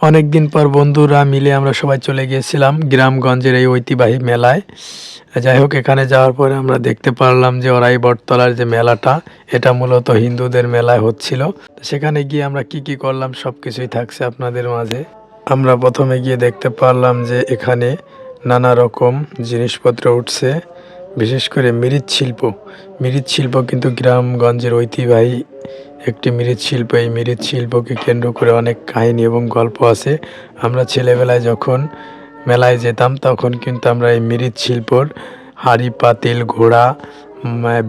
অনেক দিন পর বন্ধুরা মিলে আমরা সবাই চলে গিয়েছিলাম গ্রামগঞ্জের এই ঐতিহ্যবাহী মেলায়। যাই হোক, এখানে যাওয়ার পরে আমরা দেখতে পারলাম যে ওরাই বটতলার যে মেলাটা, এটা মূলত হিন্দুদের মেলায় হচ্ছিল। সেখানে গিয়ে আমরা কি কি করলাম সব কিছুই থাকছে আপনাদের মাঝে। আমরা প্রথমে গিয়ে দেখতে পারলাম যে এখানে নানা রকম জিনিসপত্র উঠছে, বিশেষ করে মৃৎশিল্প। মৃৎশিল্প কিন্তু গ্রামগঞ্জের ঐতিহ্যবাহী একটি মৃৎশিল্প এই মৃৎশিল্পকে কেন্দ্র করে অনেক কাহিনী এবং গল্প আছে। আমরা ছেলেবেলায় যখন মেলায় যেতাম, তখন কিন্তু আমরা এই মৃৎশিল্পর হাড়ি, পাতিল, ঘোড়া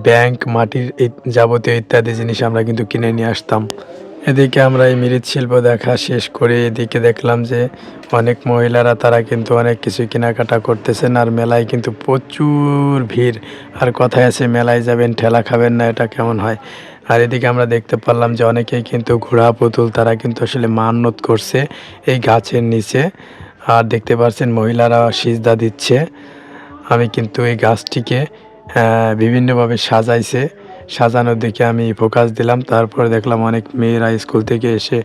ব্যাংক, মাটির যাবতীয় ইত্যাদি জিনিস আমরা কিন্তু কিনে নিয়ে আসতাম। এদিকে আমরা এই মৃৎশিল্প দেখা শেষ করে এদিকে দেখলাম যে অনেক মহিলারা তারা কিন্তু অনেক কিছু কেনাকাটা করতেছেন আর মেলায় কিন্তু প্রচুর ভিড়। আর কথায় আছে, মেলায় যাবেন, ঠেলা খাবেন না, এটা কেমন হয়? আর এদিকে আমরা দেখতে পারলাম যে অনেকেই কিন্তু ঘোড়া, পুতুল তারা কিন্তু আসলে মান্যত করছে এই গাছের নিচে। আর দেখতে পাচ্ছেন মহিলারা সিজদা দিচ্ছে। আমি কিন্তু এই গাছটিকে বিভিন্নভাবে সাজাইছে। সাজানোর দিকে আমি ফোকাস দিলাম। তারপর দেখলাম অনেক মেয়েরা স্কুল থেকে এসে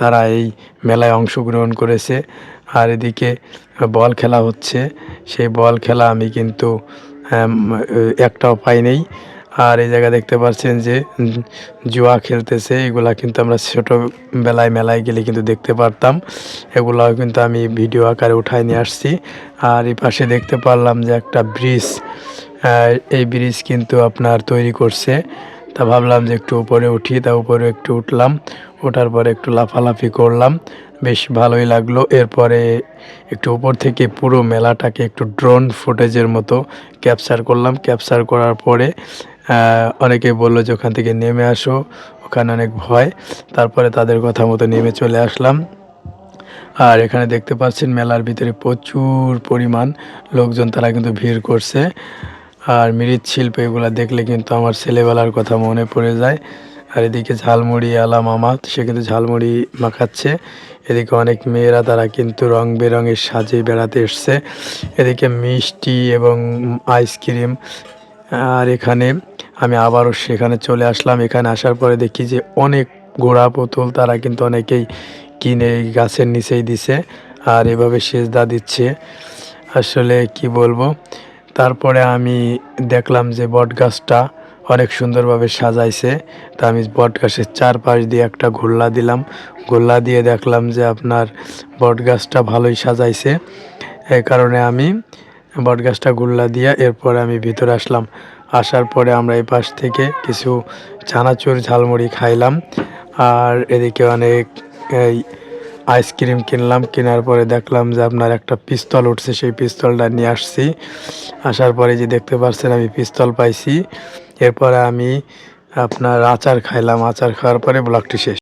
তারা এই মেলায় অংশগ্রহণ করেছে। আর এদিকে বল খেলা হচ্ছে। সেই বল খেলা আমি কিন্তু একটাও পাই নেই আর এই জায়গায় দেখতে পাচ্ছেন যে জুয়া খেলতেছে। এগুলা কিন্তু আমরা ছোটোবেলায় মেলায় গেলে কিন্তু দেখতে পারতাম। এগুলাও কিন্তু আমি ভিডিও আকারে উঠায় নিয়ে আসছি। আর এই পাশে দেখতে পারলাম যে একটা ব্রিজ এই ব্রিজ কিন্তু আপনার তৈরি করছে। তা ভাবলাম যে একটু উপরে উঠি, তা উপরে একটু উঠলাম। ওঠার পরে একটু লাফালাফি করলাম। বেশ ভালোই লাগল। এরপরে একটু উপর থেকে পুরো মেলাটাকে একটু ড্রোন ফুটেজের মতো ক্যাপচার করলাম। ক্যাপচার করার পরে অনেকে বলল যে ওখান থেকে নেমে আসো, ওখানে অনেক ভয়। তারপরে তাদের কথা মতো নেমে চলে আসলাম। আর এখানে দেখতে পাচ্ছেন মেলার ভিতরে প্রচুর পরিমাণ লোকজন, তারা কিন্তু ভিড় করছে। আর মৃৎশিল্প এগুলো দেখলে কিন্তু আমার ছেলেবেলার কথা মনে পড়ে যায়। আর এদিকে ঝালমুড়ি আলা মামা, সে কিন্তু ঝালমুড়ি মাখাচ্ছে। এদিকে অনেক মেয়েরা, তারা কিন্তু রং বেরঙের সাজে বেড়াতে এসছে। এদিকে মিষ্টি এবং আইসক্রিম। আর এখানে আমি আবারও সেখানে চলে আসলাম। এখানে আসার পরে দেখি যে অনেক ঘোড়া, পুতুল তারা কিন্তু অনেকেই কিনে গাছের নিচেই দিছে আর এভাবে সেজদা দিচ্ছে। আসলে কি বলব? তারপরে আমি দেখলাম যে বট গাছটা অনেক সুন্দরভাবে সাজাইছে। তা আমি বট গাছের চারপাশ দিয়ে একটা ঘোল্লা দিলাম। ঘোল্লা দিয়ে দেখলাম যে আপনার বট গাছটা ভালোই সাজাইছে। এই কারণে আমি বট গাছটা গুল্লা দিয়ে এরপরে আমি ভিতরে আসলাম। আসার পরে আমরা এই পাশ থেকে কিছু চানাচুর ঝালমুড়ি খাইলাম। আর এদিকে অনেক, এই আইসক্রিম কিনলাম। কেনার পরে দেখলাম যে আপনার একটা পিস্তল উঠছে, সেই পিস্তলটা নিয়ে আসছি। আসার পরে যে দেখতে পাচ্ছেন আমি পিস্তল পাইছি। এরপরে আমি আপনার আচার খাইলাম। আচার খাওয়ার পরে ব্লকটি শেষ।